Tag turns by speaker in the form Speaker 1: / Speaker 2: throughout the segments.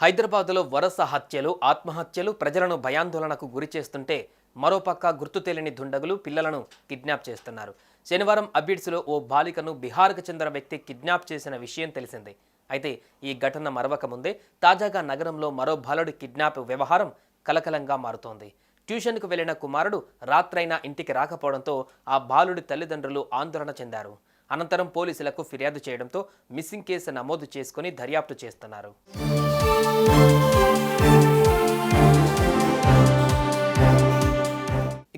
Speaker 1: హైదరాబాద్లో వరుస హత్యలు ఆత్మహత్యలు ప్రజలను భయాందోళనకు గురి చేస్తుంటే మరోపక్క గుర్తు తెలియని దుండగులు పిల్లలను కిడ్నాప్ చేస్తున్నారు. శనివారం అబిడ్స్లో ఓ బాలికను బీహార్కు చెందిన వ్యక్తి కిడ్నాప్ చేసిన విషయం తెలిసిందే. అయితే ఈ ఘటన మరవక ముందే తాజాగా నగరంలో మరో బాలుడి కిడ్నాప్ వ్యవహారం కలకలంగా మారుతోంది. ట్యూషన్కు వెళ్ళిన కుమారుడు రాత్రైనా ఇంటికి రాకపోవడంతో ఆ బాలుడి తల్లిదండ్రులు ఆందోళన చెందారు. అనంతరం పోలీసులకు ఫిర్యాదు చేయడంతో మిస్సింగ్ కేసు నమోదు చేసుకుని దర్యాప్తు చేస్తున్నారు.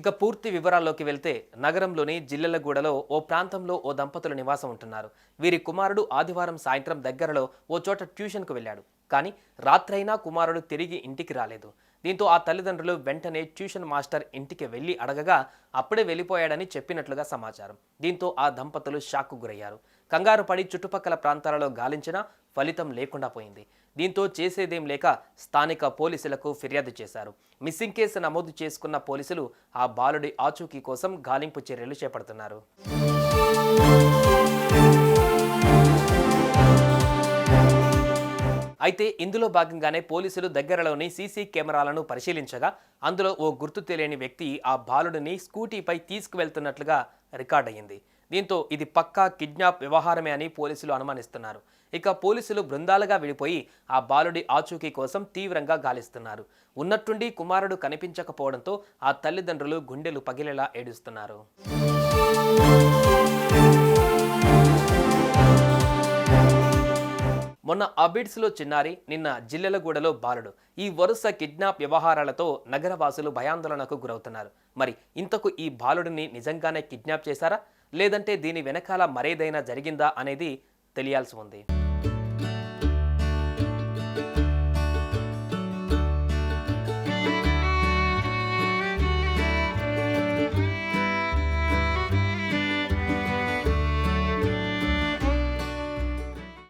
Speaker 1: ఇక పూర్తి వివరాల్లోకి వెళ్తే నగరంలోని జిల్లెలగూడలో ఓ ప్రాంతంలో ఓ దంపతులు నివాసం ఉంటున్నారు. వీరి కుమారుడు ఆదివారం సాయంత్రం దగ్గరలో ఓ చోట ట్యూషన్కు వెళ్ళాడు. కానీ రాత్రైనా కుమారుడు తిరిగి ఇంటికి రాలేదు. దీంతో ఆ తల్లిదండ్రులు వెంటనే ట్యూషన్ మాస్టర్ ఇంటికి వెళ్ళి అడగగా అప్పుడే వెళ్ళిపోయాడని చెప్పినట్లుగా సమాచారం. దీంతో ఆ దంపతులు షాక్కు గురయ్యారు. కంగారు పడి చుట్టుపక్కల ప్రాంతాలలో గాలించినా ఫలితం లేకుండా పోయింది. దీంతో చేసేదేం లేక స్థానిక పోలీసులకు ఫిర్యాదు చేశారు. మిస్సింగ్ కేసు నమోదు చేసుకున్న పోలీసులు ఆ బాలుడి ఆచూకీ కోసం గాలింపు చర్యలు చేపడుతున్నారు. అయితే ఇందులో భాగంగానే పోలీసులు దగ్గరలోని సీసీ కెమెరాలను పరిశీలించగా అందులో ఓ గుర్తు తెలియని వ్యక్తి ఆ బాలుడిని స్కూటీపై తీసుకువెళ్తున్నట్లుగా రికార్డయింది దీంతో ఇది పక్కా కిడ్నాప్ వ్యవహారమే అని పోలీసులు అనుమానిస్తున్నారు. ఇక పోలీసులు బృందాలుగా విడిపోయి ఆ బాలుడి ఆచూకీ కోసం తీవ్రంగా గాలిస్తున్నారు. ఉన్నట్టుండి కుమారుడు కనిపించకపోవడంతో ఆ తల్లిదండ్రులు గుండెలు పగిలేలా ఏడుస్తున్నారు. మొన్న అబిడ్స్లో చిన్నారి నిన్న జిల్లెలగూడలో బాలుడు. ఈ వరుస కిడ్నాప్ వ్యవహారాలతో నగరవాసులు భయాందోళనకు గురవుతున్నారు. మరి ఇంతకు ఈ బాలుడిని నిజంగానే కిడ్నాప్ చేశారా? లేదంటే దీని వెనకాల మరేదైనా జరిగిందా అనేది తెలియాల్సి ఉంది.